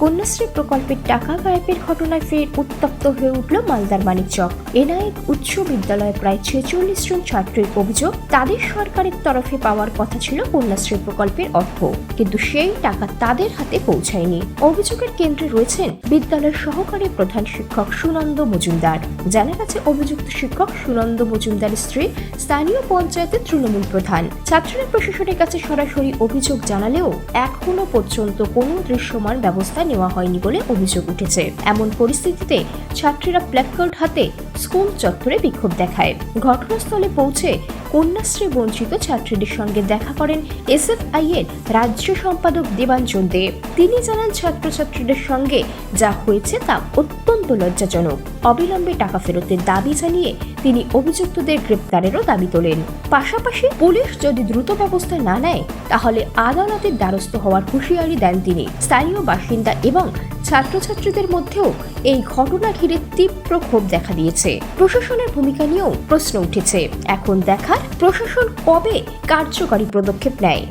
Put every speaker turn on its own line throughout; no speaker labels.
কন্যাশ্রী প্রকল্পের টাকা গায়েবের ঘটনায় ফের উত্তপ্ত হয়ে উঠল মালদার মানিকচক। এনআইক উচ্চ বিদ্যালয়ে প্রায় ছেচল্লিশ জন ছাত্রের অভিযোগ, তাদের সরকারের তরফে পাওয়ার কথা ছিল কন্যাশ্রী প্রকল্পের অর্থ। কিন্তু সেই টাকা তাদের হাতে পৌঁছায়নি। অভিযোগের কেন্দ্রে রয়েছেন বিদ্যালয়ের সহকারী প্রধান শিক্ষক সুনন্দ মজুমদার। জানা গেছে, অভিযুক্ত শিক্ষক সুনন্দ মজুমদারের স্ত্রী, স্থানীয় পঞ্চায়েতের তৃণমূল প্রধান। ছাত্ররা প্রশাসনের কাছে সরাসরি অভিযোগ জানালেও এখনও পর্যন্ত কোনো দৃশ্যমান ব্যবস্থা নেওয়া হয়নি বলে অভিযোগ উঠেছে। এমন পরিস্থিতিতে ছাত্রীরা প্ল্যাকার্ড হাতে স্কুল চত্বরে বিক্ষোভ দেখায়। ঘটনাস্থলে পৌঁছে কন্যাশ্রী বঞ্চিত ছাত্রীদের সঙ্গে দেখা করেন এসএফআই এর রাজ্য সম্পাদক দেবাঞ্জন দেব তিনি জানান, ছাত্রছাত্রীদের সঙ্গে যা হয়েছে তা অত্যন্ত লজ্জাজনক। অবিলম্বে টাকা ফেরতের দাবি জানিয়ে তিনি অভিযুক্তদের গ্রেপ্তারেরও দাবি তোলেন। পাশাপাশি পুলিশ যদি দ্রুত ব্যবস্থা না নেয়, তাহলে আদালতের দ্বারস্থ হওয়ার হুঁশিয়ারি দেন তিনি। স্থানীয় বাসিন্দা এবং ছাত্রছাত্রীদের মধ্যেও এই ঘটনা ঘিরে তীব্র ক্ষোভ দেখা দিয়েছে। প্রশাসনের ভূমিকা নিয়েও প্রশ্ন উঠেছে। এখন দেখার প্রশাসন কবে কার্যকরী পদক্ষেপ নেয়।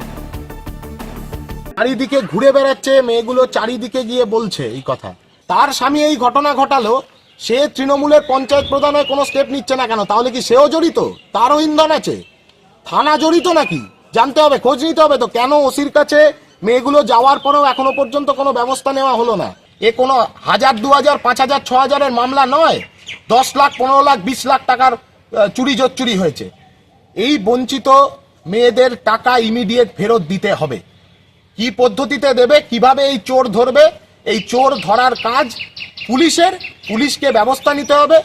চারিদিকে ঘুরে বেড়াচ্ছে, মেয়েগুলো চারিদিকে গিয়ে বলছে এই কথা। তার স্বামী এই ঘটনা ঘটালো, সে তৃণমূলের পঞ্চায়েত প্রধান হয়ে কোনো স্টেপ নিচ্ছে না কেন? তাহলে কি সেও জড়িত? তারও ইন্ধন আছে? থানা জড়িত নাকি? জানতে হবে, খোঁজ নিতে হবে তো। কেন ওসির কাছে মেয়েগুলো যাওয়ার পরেও এখনও পর্যন্ত কোনো ব্যবস্থা নেওয়া হলো না। এ কোনো হাজার, দু হাজার, পাঁচ হাজার, ছ হাজারের মামলা নয়, দশ লাখ, পনেরো লাখ, বিশ লাখ টাকার চুরি জোচ্চুরি হয়েছে। এই বঞ্চিত মেয়েদের টাকা ইমিডিয়েট ফেরত দিতে হবে। কি পদ্ধতিতে দেবে, কীভাবে এই চোর ধরবে, এই চোর ধরার কাজ পুলিশের, পুলিশকে ব্যবস্থা নিতে হবে